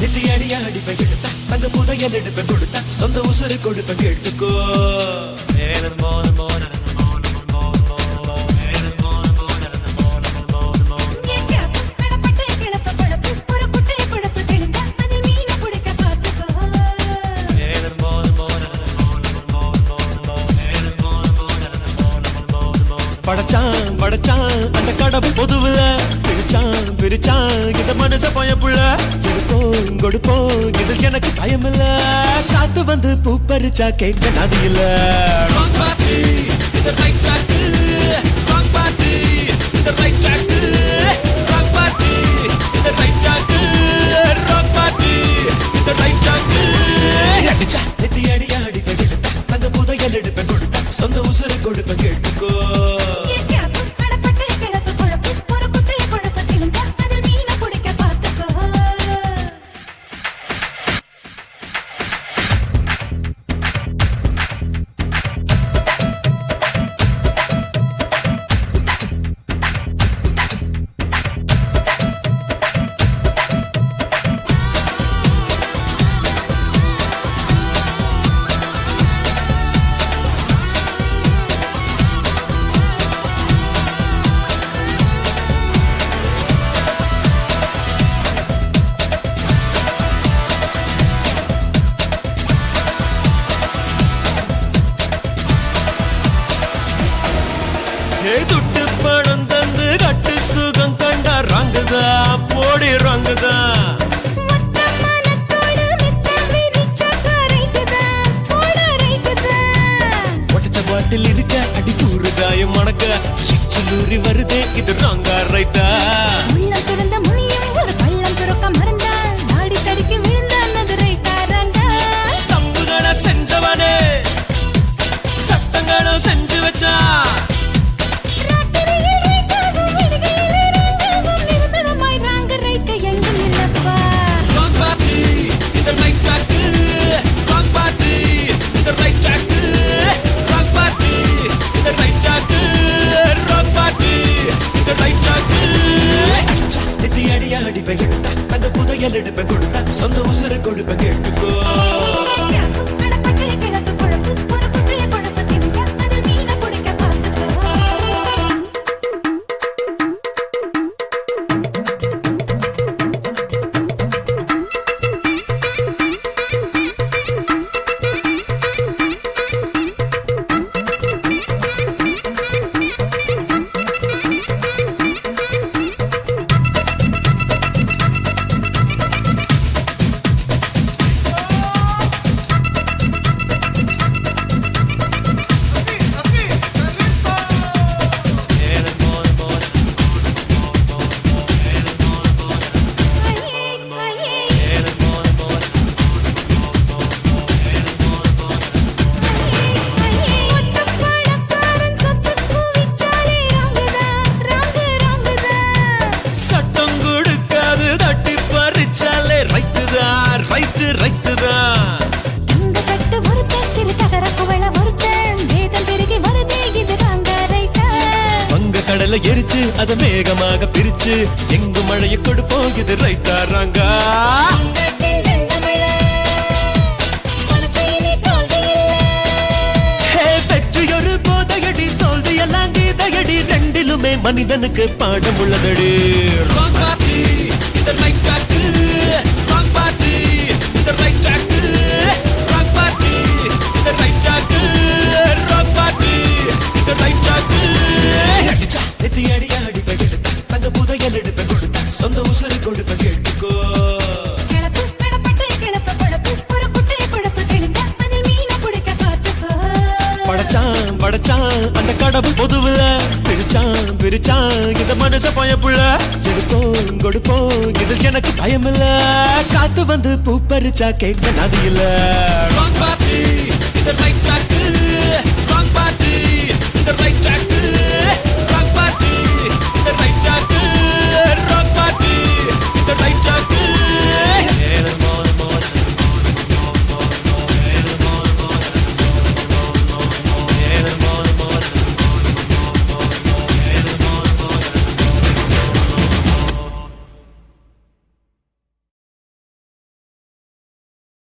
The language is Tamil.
നെത്തിയടി അടിപ്പ് കൊടുത്ത തങ്ക പുതയലെടുപ്പ് കൊടുത്ത சொந்த உசுறு கொடுப்ப கேட்டுக்கோ. மேலும் போன படைச்சான் படைச்சான் அந்த கடவுள் பொதுவில். விரிச்சான் இது மனுஷ பயப்புள்ள எடுப்போம் கொடுப்போம் இதில் எனக்கு பயம் இல்ல காத்து வந்து பூ பறிச்சா கேட்க நதி இல்ல. சொந்த உசுறு கொடுப்பேன். துட்டு பணம் தந்து கட்டு சுகம் கண்டா ரங்குதா? போடி ரங்குதா? பாட்டில் இருக்க அடி தூருதாயம் மணக்க எச்சு நூறி வருதே இது ராங்கா ரைட்டா? கையில் எடுப்ப கொடுத்த சொந்த உசுர கொடுப்ப கேட்டுக்கோ. கடலை எரிச்சு அத வேகமாக பிரிச்சு எங்கு மழையை கொடுப்போம் இது ரைட்டாராங்க வெற்றியொரு போதையடி தோல்வி எல்லாம் கீதையடி ரெண்டிலுமே மனிதனுக்கு பாடம் உள்ளதடி. கொடுப்ப அந்த கடவுள் பொதுவுல. பிரிச்சான் பிரிச்சான் இந்த மனுஷ பயப்புள்ள. எடுப்போம் கொடுப்போம் இதில் எனக்கு பயம் இல்ல காத்து வந்து பூ பறிச்சா கேட்க நதி இல்ல. இந்த ரைட் ட்ராக்கு இந்த ரைட் ட்ராக்கு